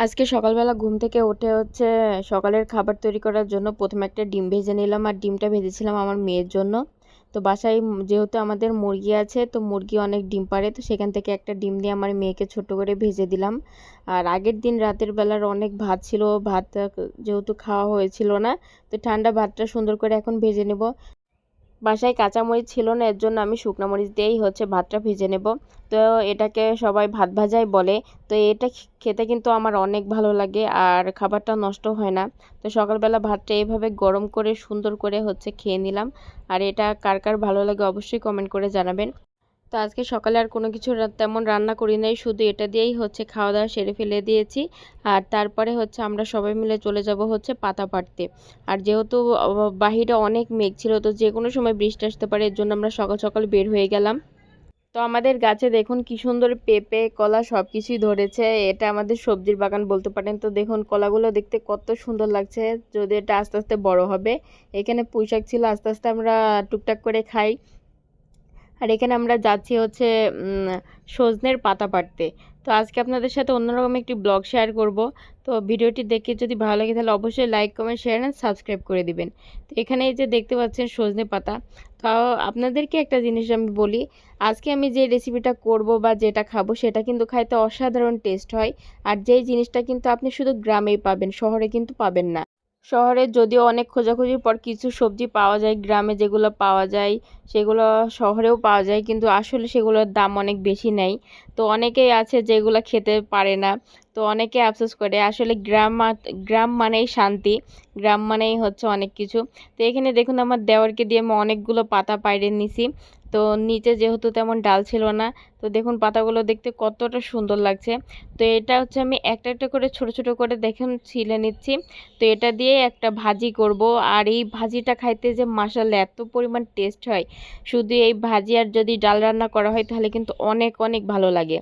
আজকে সকালবেলা ঘুম থেকে উঠে হচ্ছে সকালের খাবার তৈরি করার জন্য প্রথমে একটা ডিম ভেজে নিলাম আর ডিমটা ভেজেছিলাম আমার মেয়ের জন্য। তো বাসায় যেহেতু আমাদের মুরগি আছে, তো মুরগি অনেক ডিম পাড়ে, তো সেখান থেকে একটা ডিম দিয়ে আমার মেয়েকে ছোট করে ভেজে দিলাম। আর আগের দিন রাতের বেলার অনেক ভাত ছিল ভাতটা যেহেতু খাওয়া হয়েছিল না, তো ঠান্ডা ভাতটা সুন্দর করে এখন ভেজে নেব। বাসায় কাঁচামরিচ ছিল না, এর জন্য আমি শুকনো মরিচ দিয়েই হচ্ছে ভাতটা ভেজে নেব। তো এটাকে সবাই ভাত ভাজাই বলে। তো এটা খেতে কিন্তু আমার অনেক ভালো লাগে আর খাবারটা নষ্ট হয় না। তো সকালবেলা ভাতটা এইভাবে গরম করে সুন্দর করে হচ্ছে খেয়ে নিলাম। আর এটা কার কার ভালো লাগে অবশ্যই কমেন্ট করে জানাবেন। তো আজকে সকালে আর কোনো কিছু তেমন রান্না করি নাই, শুধু এটা দিয়েই হচ্ছে খাওয়া দাওয়া সেরে ফেলে দিয়েছি। আর তারপরে হচ্ছে আমরা সবাই মিলে চলে যাব হচ্ছে পাতা পাড়তে। আর যেহেতু বাহিরে অনেক মেঘ ছিল, তো যে কোনো সময় বৃষ্টি আসতে পারে, এর জন্য আমরা সকাল সকাল বের হয়ে গেলাম। তো আমাদের গাছে দেখুন কি সুন্দর পেঁপে, কলা সব কিছুই ধরেছে। এটা আমাদের সবজির বাগান বলতে পারেন। তো দেখুন কলাগুলো দেখতে কত সুন্দর লাগছে, যদি এটা আস্তে আস্তে বড় হবে। এখানে পুঁইশাক ছিল, আস্তে আস্তে আমরা টুকটাক করে খাই। আর এখানে আমরা যাচ্ছি হচ্ছে সজনের পাতা পাড়তে। তো আজকে আপনাদের সাথে অন্যরকম একটি ব্লগ শেয়ার করব। তো ভিডিওটি দেখে যদি ভালো লাগে তাহলে অবশ্যই like, comment, share and subscribe করে দিবেন। তো এখানে যে দেখতে পাচ্ছেন সজনে পাতা। তাও আপনাদেরকে একটা জিনিস আমি বলি, আজকে আমি যে রেসিপিটা করব বা যেটা খাব সেটা কিন্তু খাইতে অসাধারণ টেস্ট হয়। আর যেই জিনিসটা কিন্তু আপনি শুধু গ্রামেই পাবেন, শহরে কিন্তু পাবেন না। শহরে যদিও অনেক খোঁজাখুঁজির পর কিছু সবজি পাওয়া যায়, গ্রামে যেগুলো পাওয়া যায়, সেগুলো শহরেও পাওয়া যায়, কিন্তু আসলে সেগুলোর দাম অনেক বেশি নেয় তো অনেকেই আছে যেগুলো খেতে পারে না, তো অনেকে আফসোস করে, আসলে গ্রাম গ্রাম মানেই শান্তি, গ্রাম মানেই হচ্ছে অনেক কিছু। তো এখানে দেখুন আমার দেওয়ারকে দিয়ে আমি অনেকগুলো পাতা পাইড়ে নিছি। তো নিচে যেহেতু তেমন ডাল ছিল না, তো দেখুন পাতাগুলো দেখতে কতটা সুন্দর লাগছে। তো এটা হচ্ছে আমি একটা একটা করে ছোট ছোট করে দেখুন ছিলে নিচ্ছি। তো এটা দিয়ে একটা ভাজি করব। আর এই ভাজিটা খাইতে যে মাসাল এত পরিমাণ টেস্ট হয়। শুধু এই ভাজি আর যদি ডাল রান্না করা হয় তাহলে কিন্তু অনেক অনেক ভালো লাগে।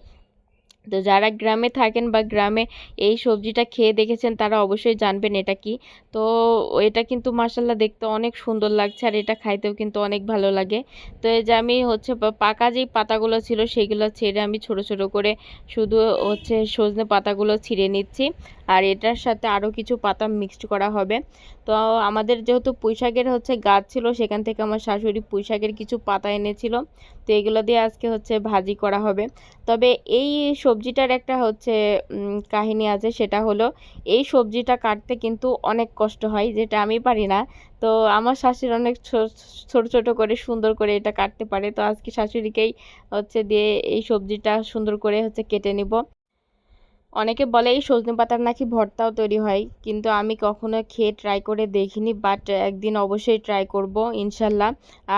তো যারা গ্রামে থাকেন বা গ্রামে এই সবজিটা খেয়ে দেখেছেন, তারা অবশ্যই জানবেন এটা কি। তো এটা কিন্তু মাসাল্লাহ দেখতে অনেক সুন্দর লাগছে আর এটা খাইতেও কিন্তু অনেক ভালো লাগে। তো এই যে আমি হচ্ছে পাকা যেই পাতাগুলো ছিল সেগুলো ছেড়ে আমি ছোট ছোট করে শুধু হচ্ছে সজনে পাতাগুলো ছিঁড়ে নিচ্ছি। আর এটার সাথে আরও কিছু পাতা মিক্সড করা হবে। তো আমাদের যেহেতু পুঁইশাকের হচ্ছে গাছ ছিল, সেখান থেকে আমার শাশুড়ি পুঁইশাকের কিছু পাতা এনেছিল। তো এগুলো দিয়ে আজকে হচ্ছে ভাজি করা হবে। তবে এই সবজিটার একটা হচ্ছে কাহিনী আছে, সেটা হলো এই সবজিটা কাটতে কিন্তু অনেক কষ্ট হয়, যেটা আমি পারি না। তো আমার শাশুড়ি অনেক ছোট ছোট করে সুন্দর করে এটা কাটতে পারে। তো আজকে শাশুড়িকেই হচ্ছে দিয়ে এই সবজিটা সুন্দর করে হচ্ছে কেটে নিব। অনেকে বলে, এই সজনে পাতার নাকি ভর্তাও তৈরি হয়? কিন্তু আমি কখনো খেয়ে ট্রাই করে দেখিনি বাট একদিন অবশ্যই ট্রাই করব, ইনশাল্লাহ।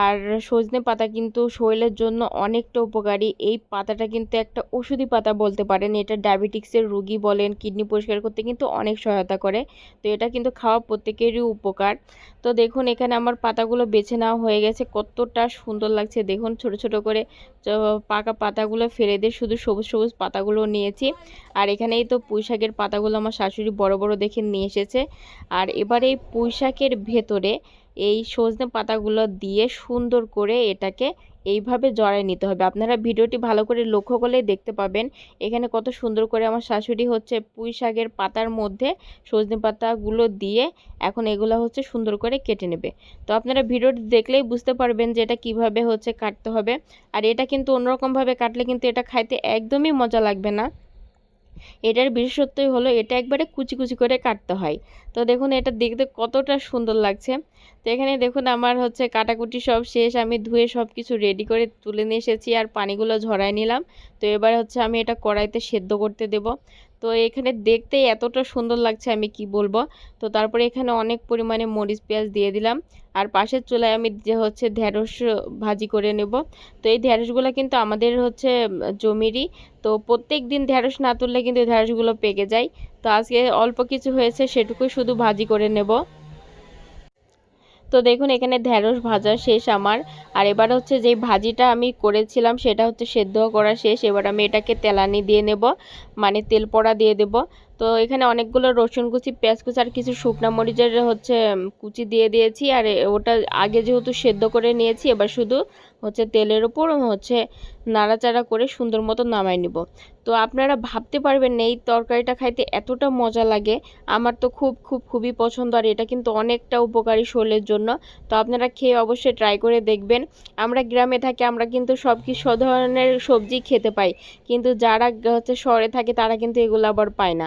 আর সজনে পাতা কিন্তু শরীরের জন্য অনেকটা উপকারী। এই পাতাটা কিন্তু একটা ওষুধি পাতা বলতে পারেন। এটা ডায়াবেটিক্সের রুগী বলেন, কিডনি পরিষ্কার করতে কিন্তু অনেক সহায়তা করে। তো এটা কিন্তু খাওয়া প্রত্যেকেরই উপকার। তো দেখুন, এখানে আমার পাতাগুলো বেছে নেওয়া হয়ে গেছে। কতটা সুন্দর লাগছে। দেখুন, ছোট ছোট করে পাকা পাতাগুলো ফেলে দিয়ে শুধু সবুজ সবুজ পাতাগুলো নিয়েছি। আর এখানেই তো পুঁই শাকের পাতাগুলো আমার শাশুড়ি বড় বড় দেখে নিয়ে এসেছে। আর এবার এই পুঁই শাকের ভেতরে এই সজনে পাতাগুলো দিয়ে সুন্দর করে এটাকে এইভাবে জড়ায় নিতে হবে। আপনারা ভিডিওটি ভালো করে লক্ষ্য করলেই দেখতে পাবেন, এখানে কত সুন্দর করে আমার শাশুড়ি হচ্ছে পুঁই শাকের পাতার মধ্যে সজনে পাতাগুলো দিয়ে এখন এগুলো হচ্ছে সুন্দর করে কেটে নেবে। তো আপনারা ভিডিওটি দেখলেই বুঝতে পারবেন যে এটা কীভাবে হচ্ছে কাটতে হবে। আর এটা কিন্তু অন্যরকমভাবে কাটলে কিন্তু এটা খাইতে একদমই মজা লাগবে না। এটার বিশেষত্বই হলো এটা একবারে কুচি কুচি করে কাটতে হয়। তো দেখুন এটা দেখতে কতটা সুন্দর লাগছে। তো এখানে দেখুন আমার হচ্ছে কাটাকুটি সব শেষ, আমি ধুয়ে সব কিছু রেডি করে তুলে নিয়ে এসেছি আর পানিগুলো ঝরাই নিলাম। তো এবার হচ্ছে আমি এটা কড়াইতে সেদ্ধ করতে দেব। তো এখানে দেখতে এতটা সুন্দর লাগছে আমি কি বলব? তো তারপরে এখানে অনেক পরিমাণে মরিচ পেঁয়াজ দিয়ে দিলাম। আর পাশের চুলায় আমি যে হচ্ছে ঢেঁড়স ভাজি করে নেব। তো এই ঢেঁড়সগুলো কিন্তু আমাদের হচ্ছে জমিরই। তো প্রত্যেক দিন ঢ্যাঁড়স না তুললে কিন্তু ঢেঁড়সগুলো পেকে যায়। তো আজকে অল্প কিছু হয়েছে সেটুকুই শুধু ভাজি করে নেব। তো দেখুন, এখানে ঢ্যাঁড়স ভাজা শেষ আমার। আর এবার হচ্ছে যে ভাজিটা আমি করেছিলাম, সেটা হচ্ছে সেদ্ধ করা শেষ। এবার আমি এটাকে তেলানি দিয়ে নেব মানে তেল পড়া দিয়ে দেব। তো এখানে অনেকগুলো রসুন কুচি, পেঁয়াজ কুচি আর কিছু শুকনো মরিচের হচ্ছে কুচি দিয়ে দিয়েছি। আর ওটা আগে যেহেতু সেদ্ধ করে নিয়েছি, এবার শুধু হচ্ছে তেলের উপর হচ্ছে নাড়াচাড়া করে সুন্দর মতো নামাই নিব। তো আপনারা ভাবতে পারবেন এই তরকারিটা খাইতে এতটা মজা লাগে। আমার তো খুব খুব, খুবই পছন্দ আর এটা কিন্তু অনেকটা উপকারী শরীরের জন্য। তো আপনারা খেয়ে অবশ্যই ট্রাই করে দেখবেন। আমরা গ্রামে থাকি, আমরা কিন্তু সব কিছু ধরনের সবজি খেতে পাই। কিন্তু যারা হচ্ছে শহরে থাকে, তারা কিন্তু এগুলো আবার পায় না।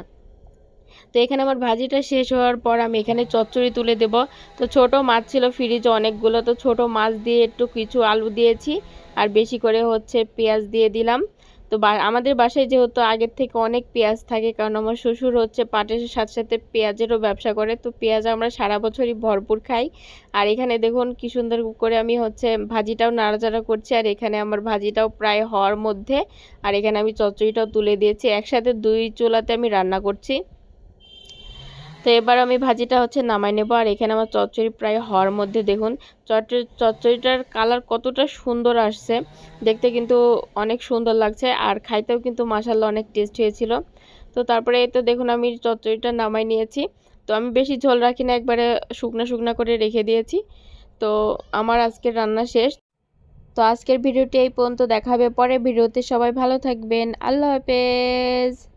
তো এখানে আমার ভাজিটা শেষ হওয়ার পর আমি এখানে চচ্চড়ি তুলে দেব। তো ছোট মাছ ছিল ফ্রিজে অনেকগুলো, তো ছোট মাছ দিয়ে একটু কিছু আলু দিয়েছি আর বেশি করে হচ্ছে পেঁয়াজ দিয়ে দিলাম। তো আমাদের বাসায় যেহেতু আগের থেকে অনেক পেঁয়াজ থাকে, কারণ আমার শ্বশুর হচ্ছে পাটের সাথে সাথে পেঁয়াজেরও ব্যবসা করে, তো পেঁয়াজ আমরা সারা বছরই ভরপুর খাই। আর এখানে দেখুন কি সুন্দর করে আমি হচ্ছে ভাজিটাও নাড়াচাড়া করছি, আর এখানে আমার ভাজিটাও প্রায় হওয়ার মধ্যে। আর এখানে আমি চচ্চড়িটাও তুলে দিয়েছি, একসাথে দুই চুলাতে আমি রান্না করছি। তো এবার আমি ভাজিটা হচ্ছে নামাই নেব। আর এখানে আমার চচ্চড়ি প্রায় হওয়ার মধ্যে দেখুন, চচ্চড়ি, চচ্চড়িটার কালার কতটা সুন্দর আসছে। দেখতে কিন্তু অনেক সুন্দর লাগছে আর খাইতেও কিন্তু মাসাল্লা অনেক টেস্ট হয়েছিল। তো তারপরে এই তো দেখুন আমি চচ্চড়িটা নামাই নিয়েছি। তো আমি বেশি ঝোল রাখি না, একবারে শুকনা শুকনা করে রেখে দিয়েছি। তো আমার আজকের রান্না শেষ। তো আজকের ভিডিওটি এই পর্যন্ত, দেখা হবে পরের ভিডিওতে। সবাই ভালো থাকবেন। আল্লাহ হাফেজ।